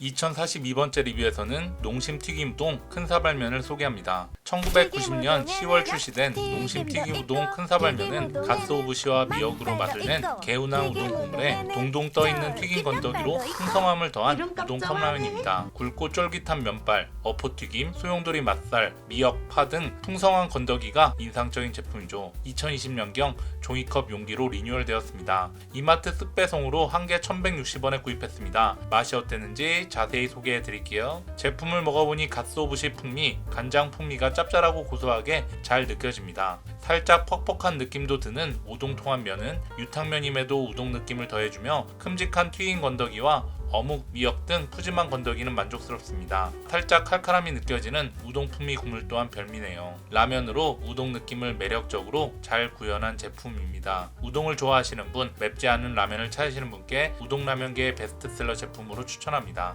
2042번째 리뷰에서는 농심 튀김 우동 큰 사발면을 소개합니다. 1990년 10월 출시된 농심 튀김 우동 큰 사발면은 가스오부시와 미역으로 맛을 낸 개운한 우동 국물에 동동 떠있는 튀김 건더기로 풍성함을 더한 우동 컵라면입니다. 굵고 쫄깃한 면발, 어포튀김, 소용돌이 맛살, 미역, 파 등 풍성한 건더기가 인상적인 제품이죠. 2020년경 종이컵 용기로 리뉴얼되었습니다. 이마트 쓱배송으로 한 개 1160원에 구입했습니다. 맛이 어땠는지 자세히 소개해 드릴게요. 제품을 먹어보니 갓소부시 풍미, 간장 풍미가 짭짤하고 고소하게 잘 느껴집니다. 살짝 퍽퍽한 느낌도 드는 우동 통합면은 유탕면임에도 우동 느낌을 더해주며 큼직한 튀긴 건더기와 어묵, 미역 등 푸짐한 건더기는 만족스럽습니다. 살짝 칼칼함이 느껴지는 우동 풍미 국물 또한 별미네요. 라면으로 우동 느낌을 매력적으로 잘 구현한 제품입니다. 우동을 좋아하시는 분, 맵지 않은 라면을 찾으시는 분께 우동 라면계의 베스트셀러 제품으로 추천합니다.